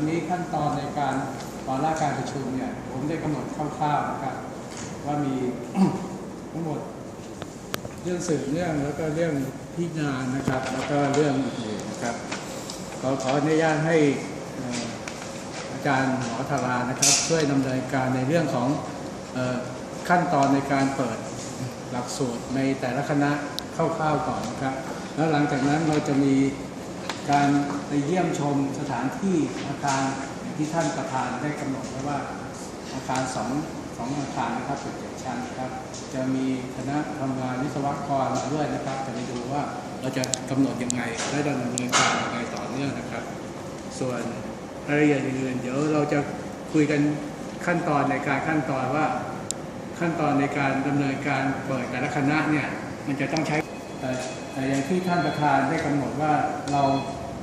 วันนี้ขั้นตอนในการวาระการประชุมเนี่ยผมได้กำหนดคร่าวๆนะครับว่ามีทั้งหมดเรื่องสืบเรื่องแล้วก็เรื่องพิจารณานะครับ แล้วก็เรื่องอื่นนะครับขอขออนุญาตให้อาจารย์หมอธารานะครับ ช่วยดำเนินการในเรื่องของออขั้นตอนในการเปิดหลักสูตรในแต่ละคณะคร่าวๆก่อนนะครับ แล้วหลังจากนั้นเราจะมี การไปเยี่ยมชมสถานที่อาคารที่ท่านประธานได้กำหนดไว้ว่าอาคารสองสองอาคารนะครับตึกเจ็ดชั้นนะครับ จะมีคณะทำงานวิศวกรมาด้วยนะครับ จะไปดูว่าเราจะกำหนดยังไงและดำเนินการยังไงต่อเนื่องนะครับ ส่วนรายละเอียดอื่นๆเดี๋ยวเราจะคุยกันขั้นตอนในการขั้นตอนว่าขั้นตอนในการดำเนินการเปิดแต่ละคณะเนี่ยมันจะต้องใช้แต่อย่างที่ท่านประธานได้กำหนดว่าเรา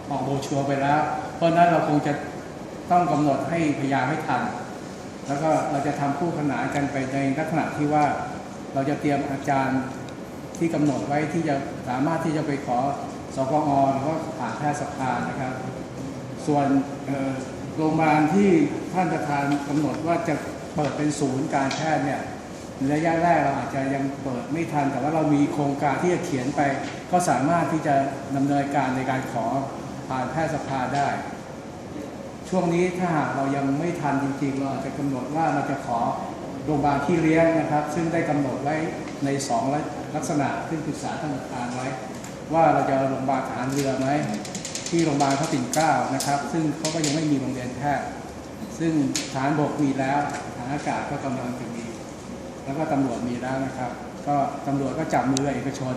ออกโบชัวไปแล้ว เพราะนั้นเราคงจะต้องกำหนดให้พยายามให้ทัน แล้วก็เราจะทำคู่ขนานกันไปในลักษณะที่ว่าเราจะเตรียมอาจารย์ที่กำหนดไว้ที่จะสามารถที่จะไปขอสกอหรือว่าผ่านแพทยสภานะครับ ส่วนโรงพยาบาลที่ท่านประธานกำหนดว่าจะเปิดเป็นศูนย์การแพทย์เนี่ยระยะแรกเราอาจจะยังเปิดไม่ทัน แต่ว่าเรามีโครงการที่จะเขียนไป ก็สามารถที่จะดำเนินการในการขอ ผ่านแพทยสภาได้ ช่วงนี้ถ้าหากเรายังไม่ทันจริงๆ เราอาจจะกำหนดว่าเราจะขอโรงพยาบาลที่เลี้ยงนะครับ ซึ่งได้กำหนดไว้ในสองลักษณะที่ปรึกษาท่านประธานไว้ ว่าเราจะโรงพยาบาลฐานเรือไหมที่โรงพยาบาลพระปิ่นเกล้านะครับ ซึ่งเขาก็ยังไม่มีโรงเรียนแพทย์ซึ่งฐานบกมีแล้วฐานอากาศก็กำลังจะมี แล้วก็ตำรวจมีแล้วนะครับ ก็ตำรวจก็จับมือเอกชน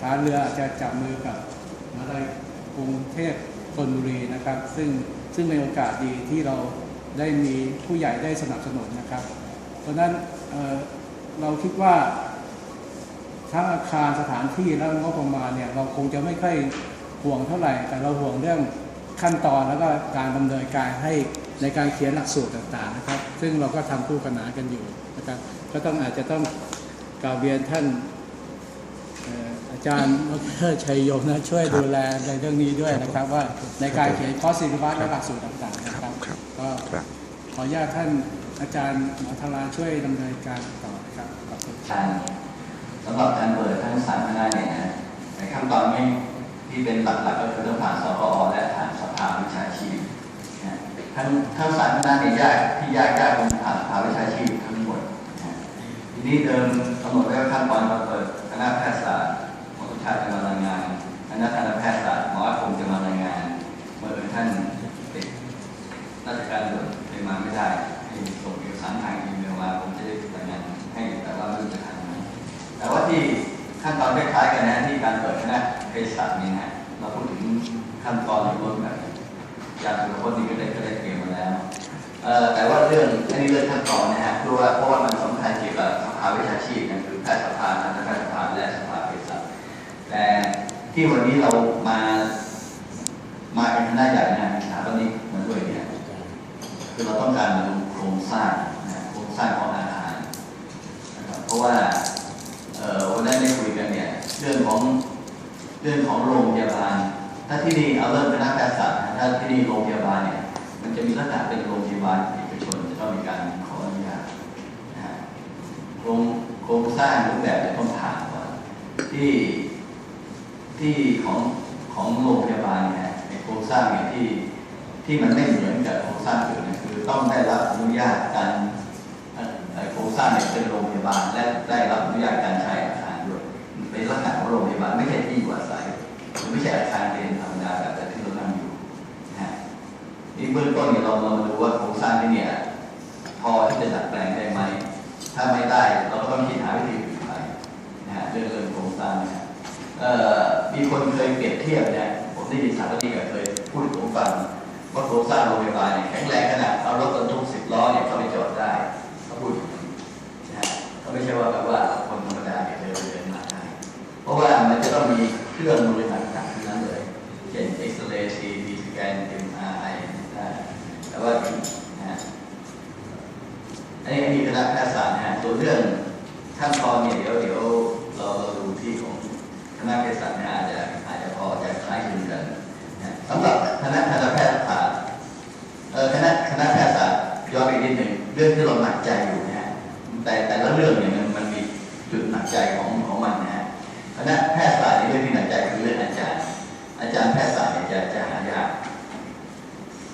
ฐานเรือจะจับมือกับมหาวิทยาลัย กรุงเทพธนบุรีนะครับ ซึ่งซึ่งเป็นโอกาสดีที่เราได้มีผู้ใหญ่ได้สนับสนุนนะครับ เพราะนั้นเเราคิดว่าทั้งอาคารสถานที่และงบประมาณเนี่ยเราคงจะไม่ค่อยห่วงเท่าไหร่ แต่เราห่วงเรื่องขั้นตอนแล้วก็การดำเนินการให้ในการเขียนหลักสูตรต่างๆนะครับ ซึ่งเราก็ทำคู่ขนานกันอยู่นะครับ ก็ต้องอาจจะต้องกราบเรียนท่าน อ่ออาจารย์ดรชัยยงนะช่วยดูแลในเรื่องนี้ด้วยนะครับ ว่าในการเขียนคอร์สซิลิบัสและหลักสูตรต่างๆนะครับครับก็ครับขออนุญาตท่านอาจารย์หมอธาราช่วยดำเนินการต่อนะครับขอบคุณการสำหรับการเปิดทั้งสามคณะเนี่ยนะในขั้นตอนนี้ที่เป็นหลักๆก็คือต้องผ่านสกอและผ่านสภาวิชาชีพนะทั้งทั้งสามคณะเนี่ยยากที่ยากยากเป็นผ่านสภาวิชาชีพทั้งหมดนะทีนี้เดิมกำหนดไว้ว่าขั้นตอนเราเปิดคณะแพทยศาสตร์หมอสุ ชาติจะมารายงานคณะคณะแพทยศาสตร์หมออาคมจะมารายงานเมื่อท่านติดราชการด่วนเลยมาไม่ได้ให้ส่งเอกสารทางอีเมลมาผมจะได้รายงานให้แต่ว่าไม่รู้จะทำยังไงแต่ว่าที่ขั้นตอนคล้ายๆกันนะที่การเปิดคณะเภสัชนี่นะเราพูดถึงขั้นตอนหรือรถแบบจากสุขภาพนี่ก็ได้ก็ได้เตรียมมาแล้วแต่ว่าเรื่องอันนี้เรื่องขั้นตอนนะฮะเพราะว่าเพราะว่ามันสำคัญเกี่ยวกับสภาวิชาชีพนะคือแพทยสภาทันตแพทยสภาและสภาเภสัช แต่ที่วันนี้เรามามาเป็นคณะใหญ่นะสถาปนิกมาด้วยเนี่ยคือเราต้องการมาดูโครงสร้างนะโครงสร้างของอาคารนะครับเพราะว่าวันนั้นได้คุยกันเนี่ยเรื่องของเรื่องของโรงพยาบาล ถ้าที่นี่เอาเริ่มเป็นนักแพทยศาสตร์ถ้าที่นี่โรงพยาบาลเนี่ยมันจะมีลักษณะเป็นโรงพยาบาลเอกชนจะต้องมีการขออนุญาตนะฮะโครงโครงสร้างรูปแบบจะต้องผ่านก่อนที่ ที่ของของโรงพยาบาลเนี่ยในโครงสร้างเนี่ยที่ที่มันไม่เหมือนกับโครงสร้างอื่นนะคือ ต้องได้รับอนุญาตการโครงสร้างเนี่ยเป็นโรงพยาบาลและได้รับอนุญาตการใช้อาคารด้วยเป็นลักษณะของโรงพยาบาลไม่ใช่ที่อยู่อาศัยมันไม่ใช่อาคารเรียนธรรมดาแบบที่เรานั่งอยู่นะฮะนี่เบื้องต้นเนี่ยเราเรามาดูว่าโครงสร้างที่เนี่ยพอที่จะดัดแปลงได้ไหมถ้าไม่ได้เราก็ต้องคิดหาวิธีอื่นไปนะฮะเรื่องเรื่องโครงสร้างนะฮะเอ่อ มีคนเคยเปรียบเทียบนะผมได้ยินสารคดีเคยพูดผมฟังว่าโครงสร้างโรงพยาบาลเนี่ยแข็งแรงขนาดเอารถบรรทุกสิบล้อเนี่ยเข้าไปจอดได้เขาพูดอย่างนะฮะก็ไม่ใช่ว่าแบบว่าคนธรรมดาเนี่ยเดินไปเดินมาได้เพราะว่ามันจะต้องมีเครื่องมือต่างๆทั้งนั้นเลย เช่นเอ็กซเรย์ซีดีสแกนเอ็มอาร์ไอแต่ว่านะอันนี้อันนี้คณะแพทยศาสตร์นะฮะส่วเรื่องขั้นตอนเนี่ยเดี๋ยวเดี๋ยวเราเราดูที่ของ คณะเภสัชเนี่ยอาจจะอาจจะพอจะคล้ายคลึงกันสำหรับคณะทันตแพทยศาสตร์เเรื่องที่เราหนักใจอยู่นะฮะแต่แต่ละเรื่องเนี่ยมันมันมีจุดหนักใจของของมันนะฮะคณะแพทยศาสตร์นี่เรื่องที่หนักใจคือเรื่องอาจารย์ อาจารย์แพทยศาสตร์เนี่ยจะจะหายาก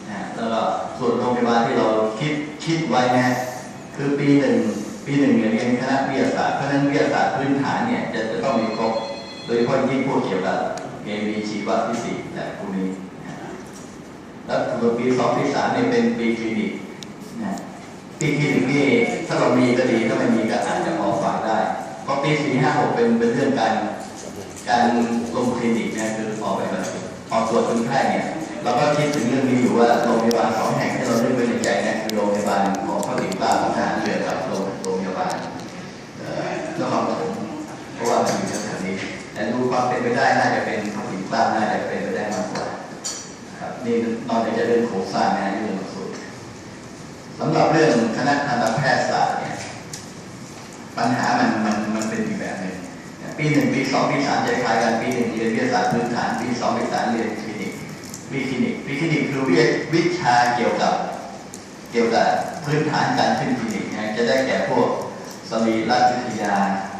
นะฮะแล้วก็ส่วนโรงพยาบาลที่เราคิดคิดไว้นะคือปีหนึ่งปีหนึ่งเนี่ยเรียนคณะวิทยาศาสตร์เพราะฉะนั้นวิทยาศาสตร์พื้นฐานเนี่ยจะจะต้องมีครบ โดยเฉพาะยิ่งพวกเกี่ยวกับเคมีชีวฟิสิกส์และพวกนี้นะแล้วส่วปีสองปีสามเนี่ยเป็นปีคลินิกนะปีคลินิกนี่ถ้าเรามีก็ดีถ้าไม่มีก็อาจจะพอฝากได้เพราะปีสี่ห้าหกเป็นเป็นเรื่องการการลงคลินิกเนี่ยคือออกไปแบบออกตรวจคนไข้เนี่ยเราก็คิดถึงเรื่องนี้อยู่ว่าโรงพยาบาลสองแห่งที่เราเลือกไว้ในใจเนี่ย ดูความเป็นไปได้น่าจะเป็นพระบิดาน่าจะเป็นไปได้มากกว่าครับนี่นอกจากจะเรื่องโครงสร้างนะเรื่องสูตรสำหรับเรื่องคณะทันตแพทยศาสตร์เนี่ยปัญหามันมันมันเป็นอีกแบบหนึ่งปีหนึ่งปีสองปีสามจะคล้ายกันปีหนึ่งเรียนวิทยาศาสตร์พื้นฐานปีสองปีสามเรียนคลินิกวิคลินิกวิคลินิกคือวิวิชาเกี่ยวกับเกี่ยวกับพื้นฐานการขึ้นคลินิกนะจะได้แก่พวกสรีรวิทยา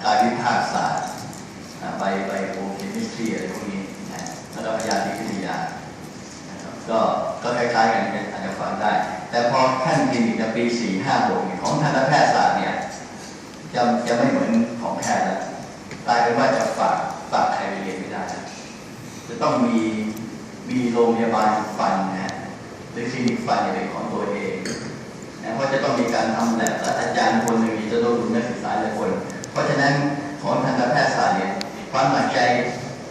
กายวิภาคศาสตร์ไบไบโอเคมิสตรีอะไรพวกนี้นะแล้วก็พยาธิวิทยา นะครับก็ก็คล้ายๆกันเนี่ยอาจจะฟังได้ แต่พอขั้นคลินิกใน ปีสี่ห้าหกของทันตแพทยศาสตร์เนี่ยจะจะไม่เหมือนของแพทย์แล้วกลายเป็นว่าจะฝากฝากใครไปเรียนไม่ได้ จะต้องมีมีโรงพยาบาลฟันนะหรือคลินิกฟันเป็นของตัวเองนะเพราะจะต้องมีการทำแลบและอาจารย์คนหนึ่งจะต้องดูนักศึกษาหลายคน เพราะฉะนั้นของทันตแพทยศาสตร์เนี่ยความหนักใจ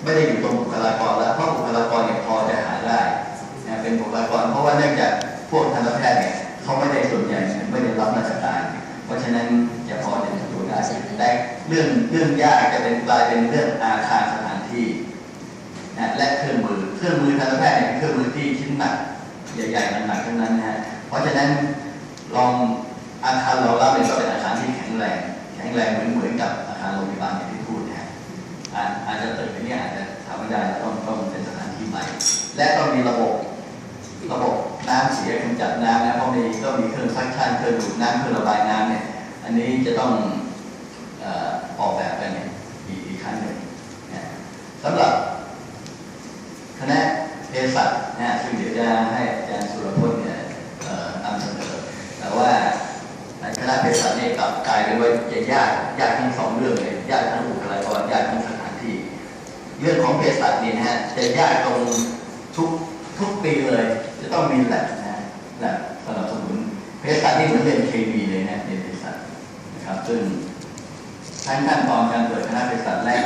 ไม่ได้อยู่ตรงบุคลากรแล้วเพราะบุคลากรเนี่ยพอจะหาได้นะเป็นบุคลากรเพราะว่าเนื่องจากพวกทันตแพทย์เนี่ย ไม่ได้รับราชการ เพราะฉะนั้นจะพอจะทำตัวได้แต่เรื่องเรื่องยากจะเป็นกลายเป็นเรื่องอาคารสถานที่นะและเครื่องมือเครื่องมือทันตแพทย์เนี่ยเครื่องมือที่ชิ้นหนักใหญ่ๆหนักๆทั้งนั้นนะฮะเพราะฉะนั้นลองอาคารเรารับเนี่ยก็เป็นอาคารที่แข็งแรง แข็งแรงเหมือนเหมือนกับอาคารโรงพยาบาลอย่างที่พูดนะฮะอาจจะตึกอันนี้อาจจะทำไม่ได้ต้องต้องเป็นสถานที่ใหม่ และต้องมีระบบระบบ น้ำเสียกำจัดน้ำนะเพราะมีก็มีเครื่องซักชั่นเครื่องดูดน้ำเครื่องระบายน้ำเนี่ยอันนี้จะต้องออกแบบกันเนี่ยอีกอีกครั้งหนึ่งนะสำหรับคณะเภสัชนะซึ่งเดี๋ยวจะให้อาจารย์สุรพจน์เนี่ยนำเสนอแต่ว่าในคณะเภสัชเนี่ยกลับกลายเป็นว่าจะยากยากทั้งสองเรื่องเลยยากทั้งบุคลากรยากทั้งสถานที่ เรื่องของเภสัชเนี่ยนะฮะจะยากตรงทุกทุกปีเลย ต้องมีแลบนะฮะแลบสนับสนุนเภสัชนี่เหมือนเรียนเคมีเลยนะเรียนเภสัชนะครับ ซึ่งทั้งขั้นตอนการเปิดคณะเภสัชและ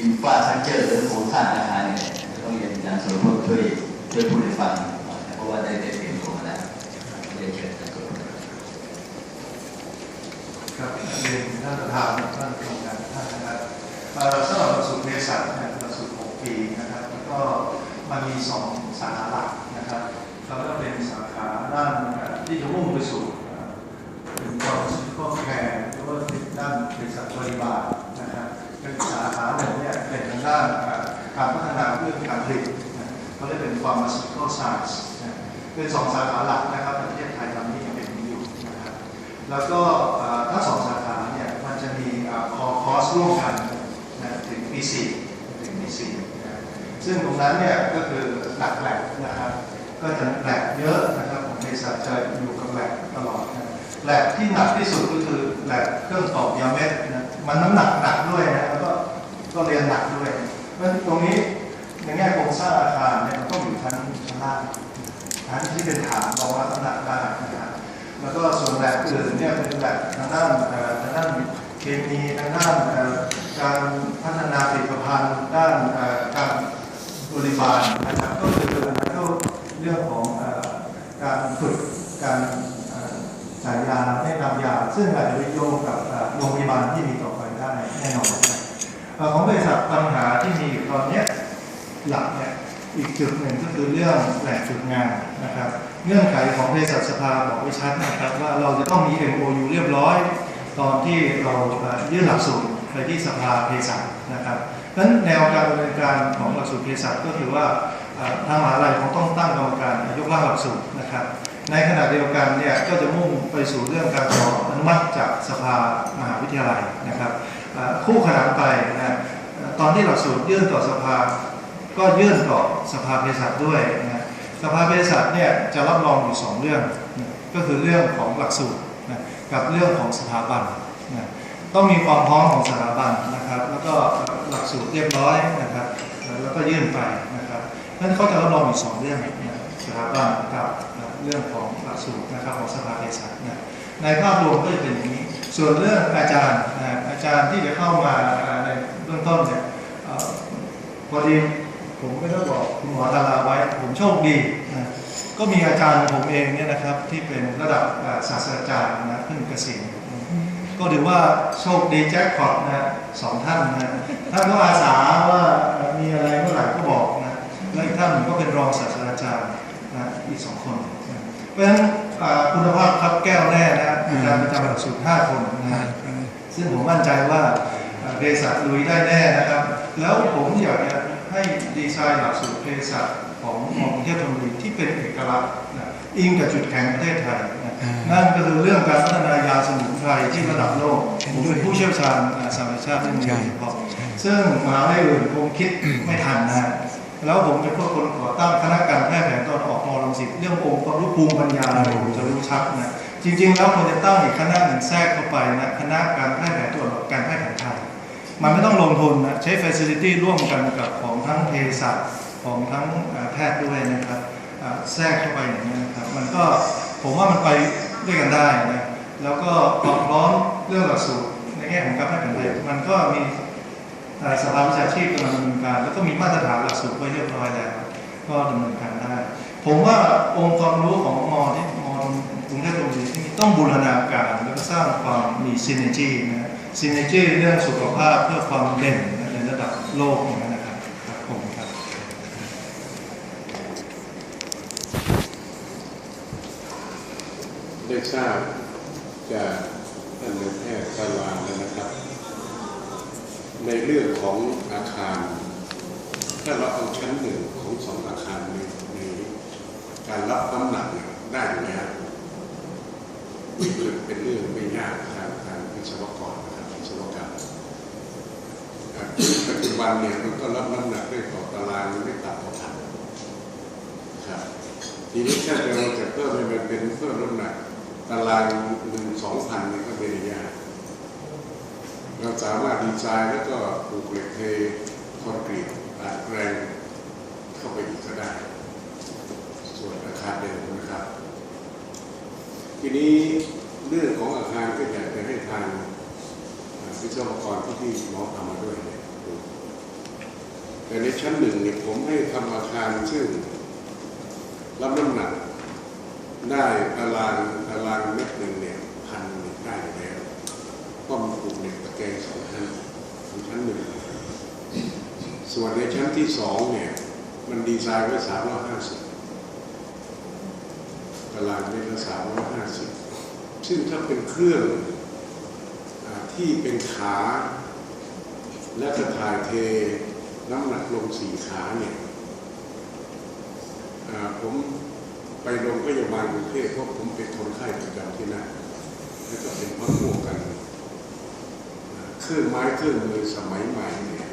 อินฟราสตรักเจอร์หรือโครงสร้างอาคารเนี่ยจะต้องเรียนอาจารย์สุรพจน์ช่วยช่วยพูดให้ฟังหน่อยนะเพราะว่าได้ได้เตรียมตัวมาแล้วเรียนเชิญอาจารย์สุรพจน์ครับเรียนท่านประธานท่านกรรมการท่านนะครับสำหรับหลักสูตรเภสัชเนี่ยหลักสูตร6ปีนะครับแล้วก็มันมีสองสาขาหลัก นะครับแล้วก็เป็นสาขาด้านที่จะมุ่งไปสู่เอ่อเป็นความสุขภาพแคร์หรือว่าเป็นด้านเภสัชบริบาลนะครับเป็นสาขาหนึ่งเนี่ยเป็นทางด้านการพัฒนาเรื่องการผลิตเขาเรียกเป็น pharmaceutical science เป็นสองสาขาหลักนะครับประเทศไทยตอนนี้ยังเป็นอยู่นะครับแล้วก็ทั้งสองสาขาเนี่ยมันจะมีคอคอร์สร่วมกันนะถึงปีสี่ถึงปีสี่นะซึ่งตรงนั้นเนี่ยก็คือหลักแหลบนะครับ ก็จะแหลบเยอะนะครับของบริษัทจะอยู่กับแหลบตลอดนะแลบที่หนักที่สุดก็คือแหลบเครื่องตอกยาเม็ดนะมันน้ำหนักหนักด้วยนะแล้วก็ก็เรียนหนักด้วยเพราะตรงนี้ในแง่โครงสร้างอาคารเนี่ยมันต้องอยู่ชั้นชั้นล่างชั้นที่เป็นฐานรองรับน้ำหนักได้นะครับแล้วก็ส่วนแบบอื่นเนี่ยเป็นแบบทางด้านทางด้านเคมีทางด้านการพัฒนาผลิตภัณฑ์ด้านการบริบาลนะครับก็คือ รื่องของอการฝึกการจ่ายยาให้นำยา ซึ่งอาจจะไปโยงกับโรงพยาบาลที่มีต่อไปได้แน่นอนอของบริษัทปัญหาที่มีอยู่ตอนนี้หลักเนี่ยอีกจุดหนึ่งก็คือเรื่องแหล่งฝึกงานนะครับเงื่อนไขของเภสัชสภาบอกไว้ชัดนะครับว่าเราจะต้องมี MOU เรียบร้อย ตอนที่เรายื่นหลักสูตรไปที่สภาเภสัชนะครับเพราะฉะนั้นแนวการดำเนินการของหลักสูตรเภสัชก็คือว่า ทางมหาลัยคงต้องตั้งกรรมการยกร่างหลักสูตรนะครับ ในขณะเดียวกันเนี่ยก็จะมุ่งไปสู่เรื่องการขออนุมัติจากสภามหาวิทยาลัยนะครับคู่ขนานไปนะตอนที่หลักสูตรยื่นต่อสภา ก็ยื่นต่อสภาเภสัชด้วยนะสภาเภสัชเนี่ยจะรับรองอยู่สองเรื่องนะก็คือเรื่องของหลักสูตรนะกับเรื่องของสถาบันนะต้องมีความพร้อมของสถาบันนะครับ แล้วก็หลักสูตรเรียบร้อยนะครับ แล้วก็ยื่นไปนะครับ นั่นเขาจะรับรองอยู่สองเรื่องนะสถาบันกับเรื่องของหลักสูตรนะครับของสภาเภสัชนะในภาพรวมก็จะเป็นอย่างนี้ ส่วนเรื่องอาจารย์นะอาจารย์ที่จะเข้ามาในเบื้องต้นเนี่ยพอดีผมก็ต้บอกคุณหมอตาราไว้ ผมโชคดีนะก็มีอาจารย์ผมเองเนี่ยนะครับที่เป็นระดับาศาสตราจารย์นะเพิ่งเกษียณก็ถือว่าโชคดีแจ็คพอตนะสองท่านนะท่านก็อาสาว่ามีอะไรเมื่อไหร่ก็บอก และอีกท่านหนึ่งก็เป็นรองศาสตราจารย์นะอีกสองคนนะเพราะฉะนั้นอ่าคุณภาพครับแก้วแน่นะอาจารย์ประจำหลักสูตรห้าคนนะซึ่งผมมั่นใจว่าเอ่อเภสัชลุยได้แน่นะครับ แล้วผมอยากจะให้ดีไซน์หลักสูตรเภสัชของมอกรุงเทพธนบุรีที่เป็นเอกลักษณ์นะอิงกับจุดแข็งประเทศไทยนะอ่านั่นั่นก็คือเรื่องการพัฒนายาสมุนไพรที่ระดับโลกผมเป็นผู้เชี่ยวชาญอ่าสามัญชาติเรื่องนี้โดยเฉพาะซึ่งมหาลัยอื่นคงคิดไม่ทันนะฮะ แล้วผมเป็นพวกคนก่อตั้งคณะการแพทย์แผนตอนออกมอลังสิตเรื่ององค์ความรู้ภูมิปัญญาอะไรผมจะรู้ชัดนะจริง ๆ แล้วควรจะตั้งอีกคณะหนึ่งแทรกเข้าไปนะคณะการแพทย์แผนตรวการแพทย์แผนไทยมันไม่ต้องลงทุนนะใช้ facility ร่วมกันกับของทั้งเภสัชของทั้งแพทย์ด้วยนะครับแทรกเข้าไปอย่างนี้นะครับมันก็ผมว่ามันไปด้วยกันได้นะแล้วก็ความพร้อมเรื่องหลักสูตรในแง่ของการแพทย์แผนไทยมันก็มี สภาวิชาชีพกำลังดำเนินการ แล้วก็มีมาตรฐานหลักสูตรไว้เรียบร้อยแล้ว ก็ดำเนินการได้ ผมว่าองค์ความรู้ของมอที่มอกรุงเทพธนบุรีที่นี่ต้องบูรณาการแล้วก็สร้างความมีซินเนจีนะซินเนจีเรื่องสุขภาพเพื่อความเด่นในระดับโลกอย่างนั้นนะครับครับผมครับได้ทราบ คาร ถ้าเราเอาชั้นหนึ่งของสองอาคารในในการรับน้ำหนักเนี่ยได้อยู่แล้วนี่เป็นเรื่องไม่ยากทางทางวิศวกรนะครับวิศวกรรมปัจจุบันเนี่ยมันก็รับน้ำหนักได้ต่อตารางไม่ต่ำกว่าพันครับทีนี้ถ้าเราจะเพิ่มให้มันเป็นเพิ่มน้ำหนักตารางหนึ่งสองพันนี่ย เราสามารถดีไซน์แล้วก็ปลูกเหล็กเทคอนกรีตอัดแรงเข้าไปอีกก็ได้ ส่วนอาคารเดิมนะครับ ทีนี้เรื่องของอาคารก็อยากจะให้ทางอ่าวิศวกรที่ที่หมอทำมาด้วยเนี่ยแต่ในชั้นหนึ่งเนี่ยผมให้ทำอาคารซึ่งรับน้ำหนักได้ตารางตารางเมตรหนึ่งเนี่ยพันได้แล้วก็มีกลุ่ม เกตะแกงสองชั้นของชั้นหนึ่งส่วนในชั้นที่สองเนี่ย มันดีไซน์ไว้สามร้อยห้าสิบตารางเมตรละสามร้อยห้าสิบซึ่งถ้าเป็นเครื่องอที่เป็นขา และจะถ่ายเทน้ำหนักลงสี่ขาเนี่ยผมไปโรงพยาบาลกรุงเทพเพราะผมเป็นคนไข้ประจำที่นั่นแล้วก็เป็นพักพวกกัน เครื่องไม้เครื่องมือสมัยใหม่เนี่ย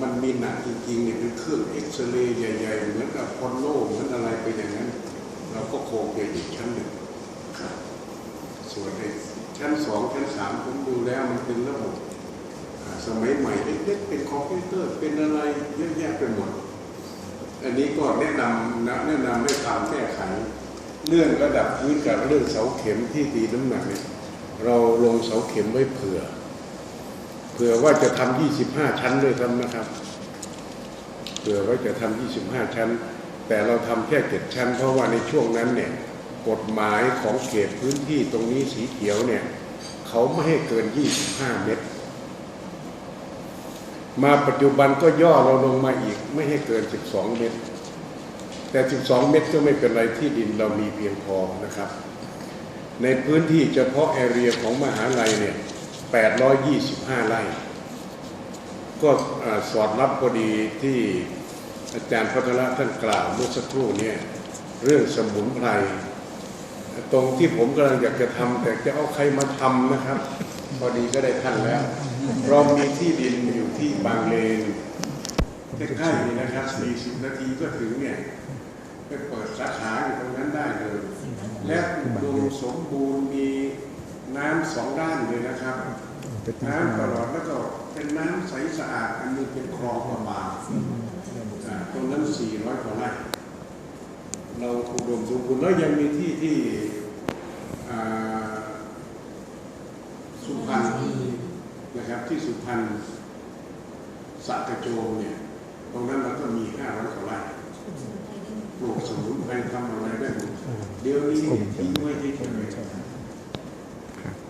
มันมีหนักจริงๆเนี่ยเป็นเครื่องเอ็กซเรย์ใหญ่ๆเหมือนกับพอลโลเหมือนอะไรไปอย่างนั้น เราก็โคงไปอีกชั้นหนึ่งครับส่วนในชั้นสองชั้นสามผมดูแล้วมันเป็นระบบอ่าสมัยใหม่เล็กๆเป็นคอมพิวเตอร์เป็นอะไรเยอะแยะไปหมด อันนี้ก็แนะนำนะแนะนำให้ทำแก้ไขเรื่องระดับพื้นกับเรื่องเสาเข็มที่ตีน้ำหนักเนี่ยเราลงเสาเข็มไว้เผื่อ เผื่อว่าจะทำ25ชั้นด้วยซ้ำนะครับเผื่อว่าจะทำ25ชั้น แต่เราทำแค่เจ็ดชั้น เพราะว่าในช่วงนั้นเนี่ยกฎหมายของเขตพื้นที่ตรงนี้สีเขียวเนี่ยเขาไม่ให้เกิน 25 เมตร มาปัจจุบันก็ย่อเราลงมาอีกไม่ให้เกิน 12 เมตร แต่ 12 เมตรก็ไม่เป็นไรที่ดินเรามีเพียงพอนะครับ ในพื้นที่เฉพาะแอเรียของมหาลัยเนี่ย 825 ไร่ ก็สอดรับพอดีที่อาจารย์พัทระท่านกล่าวเมื่อสักครู่เนี่ยเรื่องสมุนไพรตรงที่ผมกำลังอยากจะทำแต่จะเอาใครมาทำนะครับ พอดีก็ได้ท่านแล้ว เรามีที่ดินอยู่ที่บางเลนใกล้ๆนี่นะครับ40นาทีก็ถึงเนี่ยไปเปิดสาขาอยู่ตรงนั้นได้เลย และดมสมบูรณ์มี น้ำสองด้านเลยนะครับน้ำตลอดแล้วก็เป็นน้ำใสสะอาดอันนี้เป็นคลองประมาณอ่าตรงนั้น 400กว่าไร่เราอุดมสมบูรณ์แล้วยังมีที่ที่อ่าสุพรรณนะครับที่สุพรรณสระกระโจมเนี่ยตรงนั้นเราก็มี500กว่าไร่ปลูกสมุนไพรทำอะไรได้หมดเดี๋ยวนี้ทิ้งไว้ที่เฉยๆ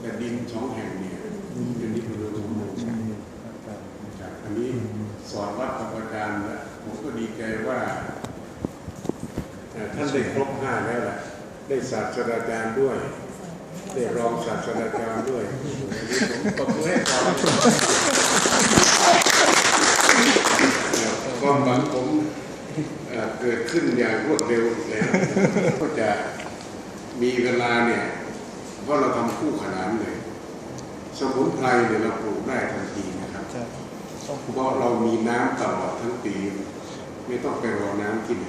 แต่ดินสองแห่งเนี่ยเป็นดินอุดมสมบูรณ์ครับอันนี้สอนรับกับอาจารย์แล้วผมก็ดีใจว่าท่านได้ครบห้าแล้วแหละได้ศาสตราจารย์ด้วยได้รองศาสตราจารย์ด้วยผมตบมือให้ก่อนความหวังผมเกิดขึ้นอย่างรวดเร็วแล้วก็จะมีเวลาเนี่ย เพราะเราทำคู่ขนานเลย สมุนไพรเนี่ยเราปลูกได้ทันทีนะครับเพราะเรามีน้ำตลอดทั้งปี ไม่ต้องไปรอน้ำที่ไหน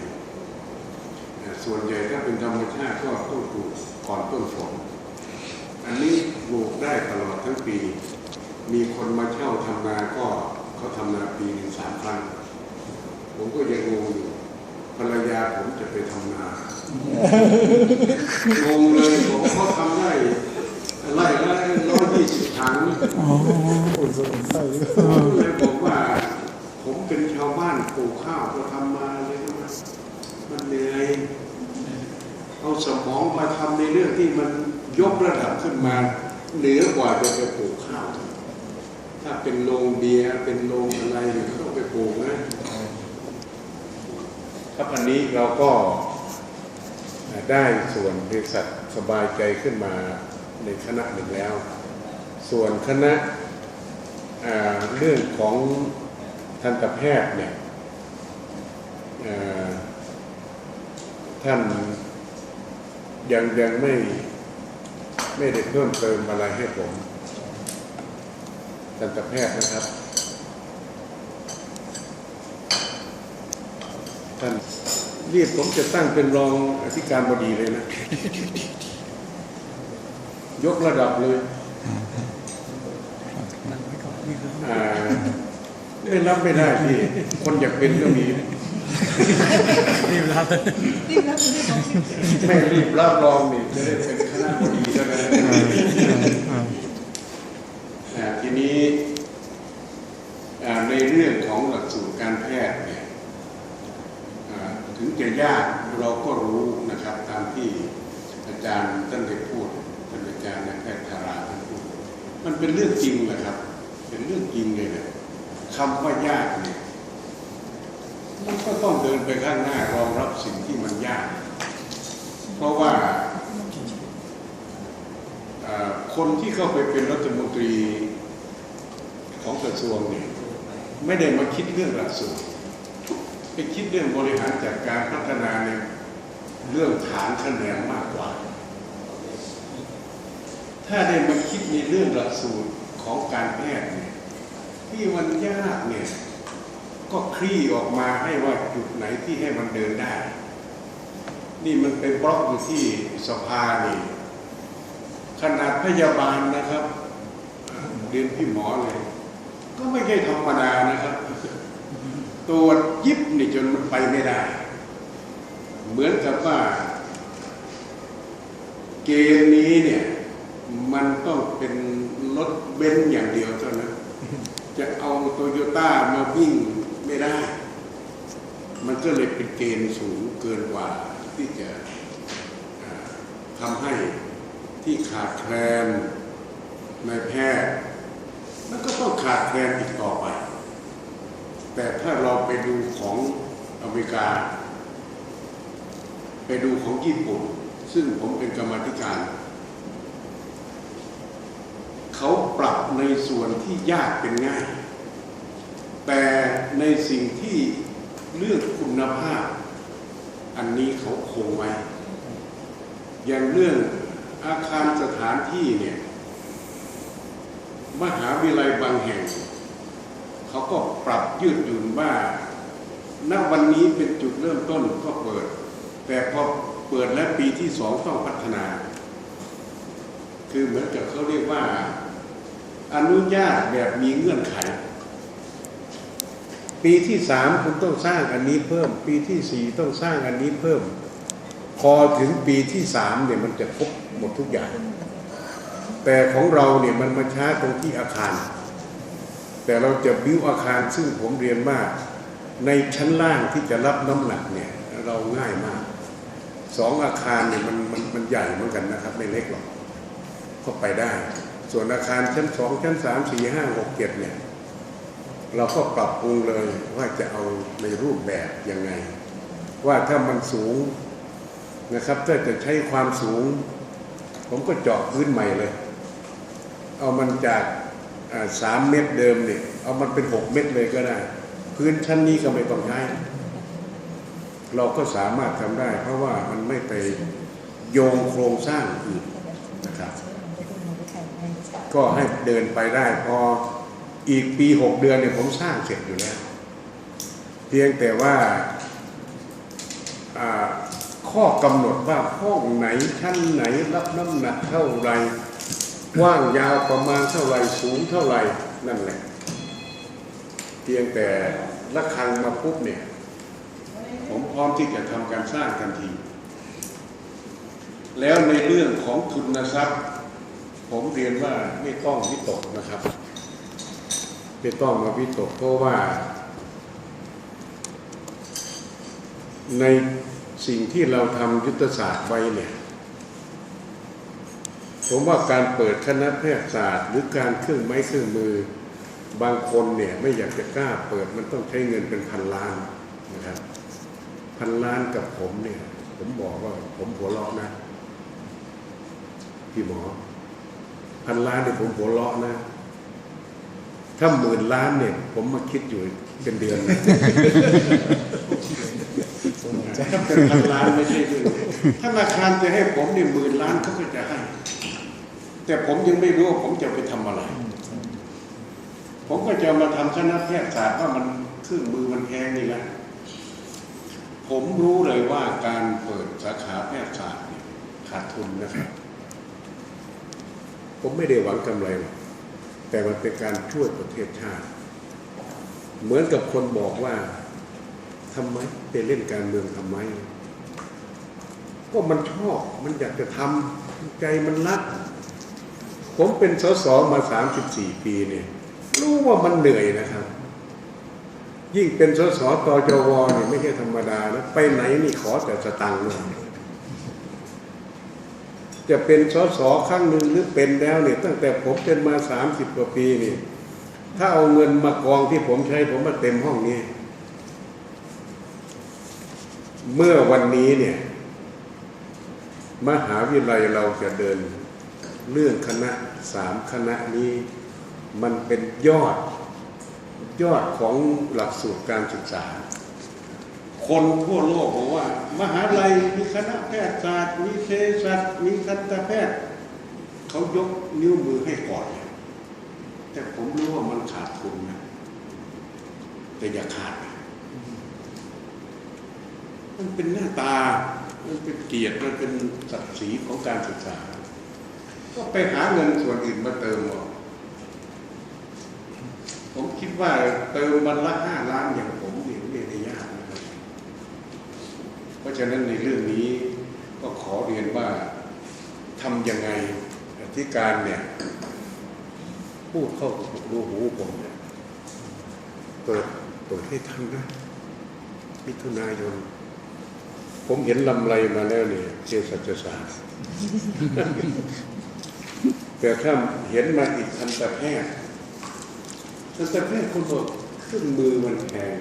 แต่ส่วนใหญ่ถ้าเป็นธรรมชาติก็ต้องปลูกก่อนต้นฝนอันนี้ปลูกได้ตลอดทั้งปี มีคนมาเช่าทำนาก็เขาทำนาปีหนึ่งสามครั้งผมก็ยังงงอยู่ภรรยาผมจะไปทำนา งงเลยผมเขาทำได้ไร่ละร้อยยี่สิบครั้งเลยบอกว่า ผมเป็นชาวบ้านปลูกข้าวก็ทำมาเลยนะมันเหนื่อยเอาสมองมาทำในเรื่องที่มันยกระดับขึ้นมาเหนือกว่าจะไปปลูกข้าว ถ้าเป็นโรงเบียร์เป็นโรงอะไรเนี่ยก็ต้องไปปลูกนะครับอันนี้เราก็ ได้ส่วนบริษัทสบายใจขึ้นมาในคณะหนึ่งแล้ว ส่วนคณะเรื่องของทันตแพทย์เนี่ยท่านยังยังไม่ไม่ได้เพิ่มเติมอะไรให้ผมทันตแพทย์นะครับท่าน เรียกผมจะตั้งเป็นรองอธิการบดีเลยนะ ยกระดับเลยอ่าไม่รับไม่ได้พี่ คนอยากเป็นก็มีรีบรับไม่รีบรับรองนี่จะได้เป็นคณะบดีแล้วกันอ่าทีนี้อ่าในเรื่องของหลักสูตรการแพทย์เนี่ยอ่าถึงจะยากเราก็รู้นะครับ ตามที่อาจารย์ท่านได้พูดท่านอาจารย์นายแพทย์ธาราท่านพูด มัน เป็นเรื่องจริงนะครับ เป็นเรื่องจริงเลยนะคำว่ายากเนี่ยมันก็ต้องเดินไปข้างหน้ารองรับสิ่งที่มันยาก เพราะว่าคนที่เข้าไปเป็นรัฐมนตรีของกระทรวงเนี่ยไม่ได้มาคิดเรื่องหลักสูตรไปคิดเรื่องบริหารจัดการพัฒนาในเรื่องฐานคะแนนมากกว่า ถ้าได้มาคิดในเรื่องหลักสูตรของการแพทย์เนี่ยที่มันยากเนี่ยก็คลี่ออกมาให้ว่าจุดไหนที่ให้มันเดินได้ นี่มันเป็นบล็อกอยู่ที่สภานี่ขนาดพยาบาลนะครับ เรียนพี่หมอเลย ก็ไม่ใช่ธรรมดานะครับตัวยิบนี่จนมันไปไม่ได้ เหมือนกับว่า เกมนี้เนี่ย มันต้องเป็นรถเบนซ์อย่างเดียวเท่านั้น จะเอาโตโยต้ามาวิ่งไม่ได้ มันก็เลยเป็นเกณฑ์สูงเกินกว่าที่จะทำให้ที่ขาดแคลนในแพทย์มันก็ต้องขาดแคลนอีกต่อไป แต่ถ้าเราไปดูของอเมริกา ไปดูของญี่ปุ่น ซึ่งผมเป็นกรรมธิการ เขาปรับ ในส่วนที่ยากเป็นง่าย แต่ในสิ่งที่เลือกคุณภาพ อันนี้เขาคงไว้ อย่างเรื่องอาคารสถานที่เนี่ยมหาวิทยาลัยบางแห่ง เขาก็ปรับยืดหยุ่นว่าณวันนี้เป็นจุดเริ่มต้นก็เปิด แต่พอเปิดแล้วปีที่สองต้องพัฒนา คือเหมือนกับเขาเรียกว่า อนุญาตแบบมีเงื่อนไข ปีที่สามคุณต้องสร้างอันนี้เพิ่ม ปีที่สี่ต้องสร้างอันนี้เพิ่ม พอถึงปีที่สามเนี่ยมันจะครบหมดทุกอย่าง แต่ของเราเนี่ยมันมาช้าตรงที่อาคาร แต่เราจะบิ้วอาคารซึ่งผมเรียนว่าในชั้นล่างที่จะรับน้ำหนักเนี่ยเราง่ายมากสองอาคารเนี่ยมันมันมันใหญ่เหมือนกันนะครับ ไม่เล็กหรอก ก็ไปได้ ส่วนอาคารชั้นสองชั้นสามสี่ห้าหกเจ็ดเนี่ย เราก็ปรับปรุงเลยว่าจะเอาในรูปแบบยังไง ว่าถ้ามันสูงนะครับถ้าจะใช้ความสูง ผมก็เจาะพื้นใหม่เลย เอามันจากสามเมตรเดิมเนี่ย เอามันเป็นหกเมตรเลยก็ได้ พื้นชั้นนี้ก็ไม่ต้องใช้เราก็สามารถทำได้ เพราะว่ามันไม่ไปโยงโครงสร้างอื่นนะครับ ก็ให้เดินไปได้พออีกปีหกเดือนเนี่ยผมสร้างเสร็จอยู่แล้ว เพียงแต่ว่าข้อกำหนดว่าห้องไหนชั้นไหนรับน้ำหนักเท่าไรกว้างยาวประมาณเท่าไรสูงเท่าไรนั่นแหละ เพียงแต่ละครังมาปุ๊บเนี่ย ผมพร้อมที่จะทำการสร้างทันที แล้วในเรื่องของทุนทรัพย์ ผมเรียนว่าไม่ต้องวิตกนะครับ ไม่ต้องมาวิตกเพราะว่า ในสิ่งที่เราทำยุทธศาสตร์ไว้เนี่ย ผมว่าการเปิดคณะแพทยศาสตร์หรือการเครื่องไม้เครื่องมือ บางคนเนี่ยไม่อยากจะกล้าเปิดมันต้องใช้เงินเป็นพันล้านนะครับ พันล้านกับผมเนี่ย ผมบอกว่าผมหัวเราะนะ พี่หมอ พันล้านเนี่ยผมหัวเราะนะ ถ้าหมื่นล้านเนี่ย ผมมาคิดอยู่เป็นเดือนนะถ้าเป็นพันล้านไม่ใช่เรื่องธนาคารจะให้ผมเนี่ยหมื่นล้านเขาก็จะให้ แต่ผมยังไม่รู้ว่าผมจะไปทำอะไร ผมก็จะมาทำคณะแพทยศาสตร์ว่ามันเครื่องมือมันแพงนี่แหละผมรู้เลยว่าการเปิดสาขาแพทยศาสตร์เนี่ยขาดทุนนะครับ ผมไม่ได้หวังกำไรหรอกแต่มันเป็นการช่วยประเทศชาติ เหมือนกับคนบอกว่าทำไมไปเล่นการเมืองทำไม ก็มันชอบมันอยากจะทำใจมันรัก ผมเป็นสสมาสามสิบสี่ปีเนี่ยรู้ว่ามันเหนื่อยนะครับ ยิ่งเป็นสสตจวเนี่ยไม่ใช่ธรรมดานะไปไหนนี่ขอแต่สตังค์เลย จะเป็นสสครั้งหนึ่งหรือเป็นแล้วเนี่ยตั้งแต่ผมเป็นมาสามสิบกว่าปีนี่ถ้าเอาเงินมากองที่ผมใช้ผมมาเต็มห้องนี้ เมื่อวันนี้เนี่ย มหาวิทยาลัยเราจะเดินเรื่องคณะสามคณะนี้ มันเป็นยอดยอดของหลักสูตรการศึกษา คนทั่วโลกบอกว่า มหาลัยมีคณะแพทยศาสตร์ มีเภสัชมีทันตแพทย์เขายกนิ้วมือให้ก่อนเลยแต่ผมรู้ว่ามันขาดทุนนะแต่อย่าขาดนะมันเป็นหน้าตา มันเป็นเกียรติ มันเป็นศักดิ์ศรีของการศึกษา ก็ไปหาเงินส่วนอื่นมาเติมเอาผมคิดว่าเติมวันละห้าล้านอย่างผมเนี่ยไม่ได้ยากนะครับ เพ ราะฉะนั้นในเรื่องนี้ก็ขอเรียนว่าทำยังไงอธิการเนี่ย พูดเข้ารูหูผมเนี่ยเปิดเปิดให้ทันนะมิถุนายน ผมเห็นลำไรมาแล้วเนี่ยเจสัจศาสตร์แต่ถ้าเห็นมาอีกทันตแพทย์ทันตแพทย์คนบอกเครื่องมือมันแพง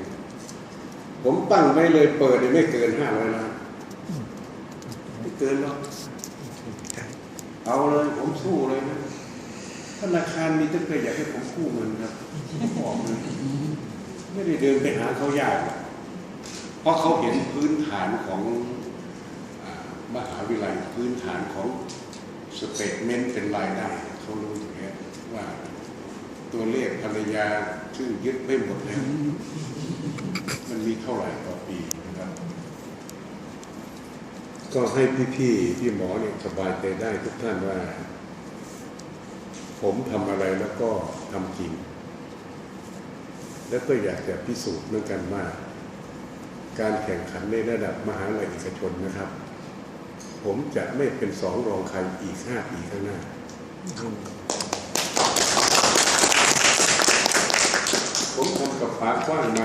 ผมตั้งไว้เลยเปิดไม่เกินห้าร้อยล้านไม่เกินหรอกเอาเลยผมสู้เลยนะธนาคารมีตั้งแต่อยากให้ผมกู้เงินครับบอกเลยไม่ได้เดินไปหาเขายากเพราะเขาเห็นพื้นฐานของอมหาวิทยาลัยพื้นฐานของสเตทเมนต์เป็นรายได้เขารู้อยู่แล้วว่าตัวเลขภรรยาซึ่งยึดไม่หมดแล้ว มันมีเท่าไหร่ต่อปีนะครับ ก็ให้พี่ๆพี่หมอเนี่ยสบายใจได้ทุกท่านว่า ผมทำอะไรแล้วก็ทำจริงแล้วก็อยากจะพิสูจน์เหมือนกันว่า การแข่งขันในระดับมหาลัยเอกชนนะครับ ผมจะไม่เป็นสองรองใครอีกห้าปีข้างหน้าผมทำกับฟ้ากว้างมา